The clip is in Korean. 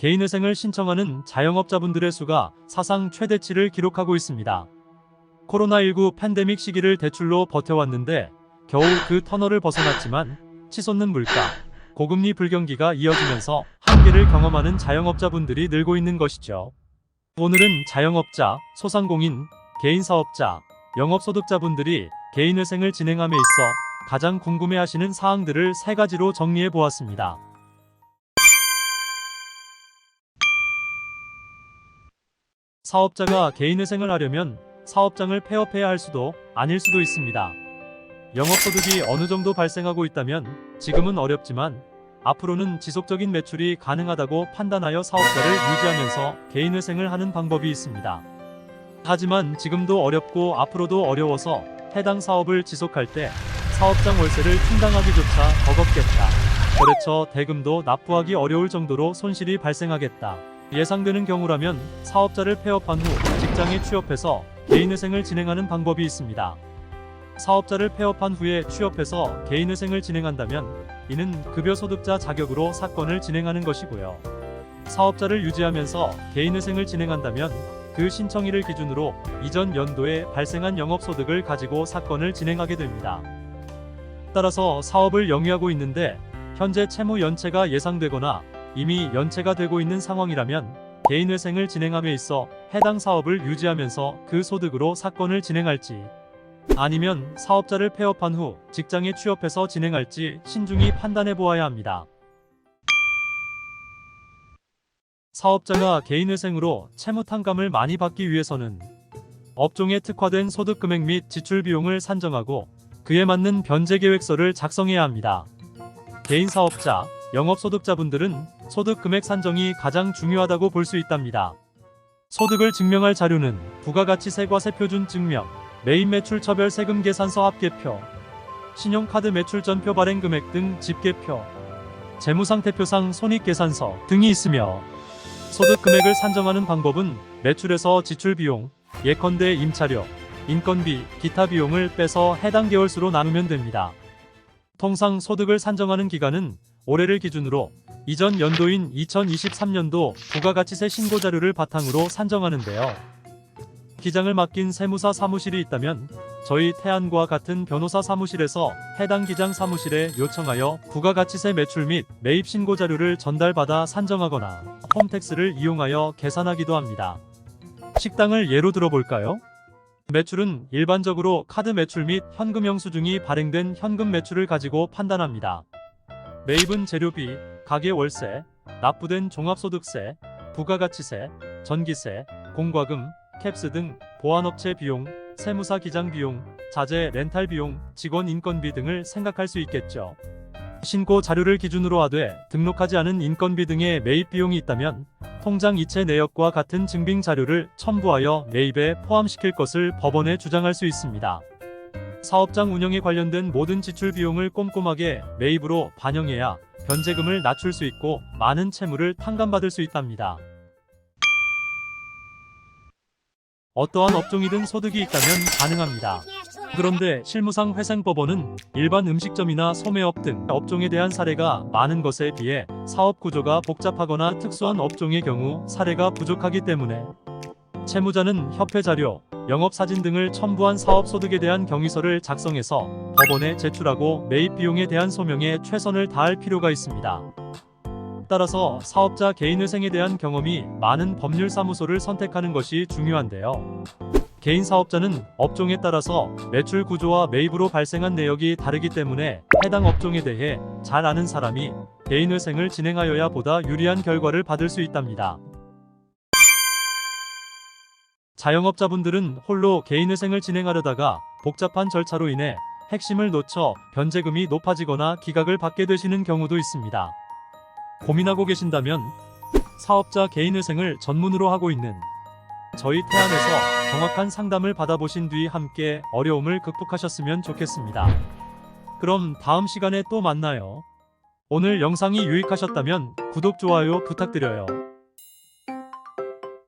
개인회생을 신청하는 자영업자분들의 수가 사상 최대치를 기록하고 있습니다. 코로나19 팬데믹 시기를 대출로 버텨왔는데 겨우 그 터널을 벗어났지만 치솟는 물가, 고금리 불경기가 이어지면서 한계를 경험하는 자영업자분들이 늘고 있는 것이죠. 오늘은 자영업자, 소상공인, 개인사업자, 영업소득자분들이 개인회생을 진행함에 있어 가장 궁금해하시는 사항들을 세 가지로 정리해 보았습니다. 사업자가 개인회생을 하려면 사업장을 폐업해야 할 수도 아닐 수도 있습니다. 영업소득이 어느 정도 발생하고 있다면 지금은 어렵지만 앞으로는 지속적인 매출이 가능하다고 판단하여 사업자를 유지하면서 개인회생을 하는 방법이 있습니다. 하지만 지금도 어렵고 앞으로도 어려워서 해당 사업을 지속할 때 사업장 월세를 충당하기조차 버겁겠다. 거래처 대금도 납부하기 어려울 정도로 손실이 발생하겠다. 예상되는 경우라면 사업자를 폐업한 후 직장에 취업해서 개인회생을 진행하는 방법이 있습니다. 사업자를 폐업한 후에 취업해서 개인회생을 진행한다면 이는 급여 소득자 자격으로 사건을 진행하는 것이고요. 사업자를 유지하면서 개인회생을 진행한다면 그 신청일을 기준으로 이전 연도에 발생한 영업소득을 가지고 사건을 진행하게 됩니다. 따라서 사업을 영위하고 있는데 현재 채무 연체가 예상되거나 이미 연체가 되고 있는 상황이라면 개인회생을 진행함에 있어 해당 사업을 유지하면서 그 소득으로 사건을 진행할지 아니면 사업자를 폐업한 후 직장에 취업해서 진행할지 신중히 판단해 보아야 합니다. 사업자가 개인회생으로 채무 탕감을 많이 받기 위해서는 업종에 특화된 소득 금액 및 지출 비용을 산정하고 그에 맞는 변제 계획서를 작성해야 합니다. 개인 사업자, 영업소득자분들은 소득 금액 산정이 가장 중요하다고 볼 수 있답니다. 소득을 증명할 자료는 부가가치세과 세표준 증명, 매입 매출 처별 세금 계산서 합계표, 신용카드 매출 전표 발행 금액 등 집계표, 재무상태표상 손익계산서 등이 있으며 소득 금액을 산정하는 방법은 매출에서 지출 비용, 예컨대 임차료, 인건비, 기타 비용을 빼서 해당 개월수로 나누면 됩니다. 통상 소득을 산정하는 기간은 올해를 기준으로 이전 연도인 2023년도 부가가치세 신고 자료를 바탕으로 산정하는데요. 기장을 맡긴 세무사 사무실이 있다면 저희 태안과 같은 변호사 사무실에서 해당 기장 사무실에 요청하여 부가가치세 매출 및 매입 신고 자료를 전달받아 산정하거나 홈택스를 이용하여 계산하기도 합니다. 식당을 예로 들어볼까요? 매출은 일반적으로 카드 매출 및 현금 영수증이 발행된 현금 매출을 가지고 판단합니다. 매입은 재료비, 가게 월세, 납부된 종합소득세, 부가가치세, 전기세, 공과금, 캡스 등 보안업체 비용, 세무사 기장 비용, 자재 렌탈 비용, 직원 인건비 등을 생각할 수 있겠죠. 신고 자료를 기준으로 하되 등록하지 않은 인건비 등의 매입 비용이 있다면 통장 이체 내역과 같은 증빙 자료를 첨부하여 매입에 포함시킬 것을 법원에 주장할 수 있습니다. 사업장 운영에 관련된 모든 지출 비용을 꼼꼼하게 매입으로 반영해야 변제금을 낮출 수 있고 많은 채무를 탕감받을 수 있답니다. 어떠한 업종이든 소득이 있다면 가능합니다. 그런데 실무상 회생법원은 일반 음식점이나 소매업 등 업종에 대한 사례가 많은 것에 비해 사업 구조가 복잡하거나 특수한 업종의 경우 사례가 부족하기 때문에 채무자는 협회 자료, 영업 사진 등을 첨부한 사업 소득에 대한 경위서를 작성해서 법원에 제출하고 매입 비용에 대한 소명에 최선을 다할 필요가 있습니다. 따라서 사업자 개인회생에 대한 경험이 많은 법률사무소를 선택하는 것이 중요한데요. 개인 사업자는 업종에 따라서 매출 구조와 매입으로 발생한 내역이 다르기 때문에 해당 업종에 대해 잘 아는 사람이 개인회생을 진행하여야 보다 유리한 결과를 받을 수 있답니다. 자영업자분들은 홀로 개인회생을 진행하려다가 복잡한 절차로 인해 핵심을 놓쳐 변제금이 높아지거나 기각을 받게 되시는 경우도 있습니다. 고민하고 계신다면 사업자 개인회생을 전문으로 하고 있는 저희 태안에서 정확한 상담을 받아보신 뒤 함께 어려움을 극복하셨으면 좋겠습니다. 그럼 다음 시간에 또 만나요. 오늘 영상이 유익하셨다면 구독, 좋아요 부탁드려요.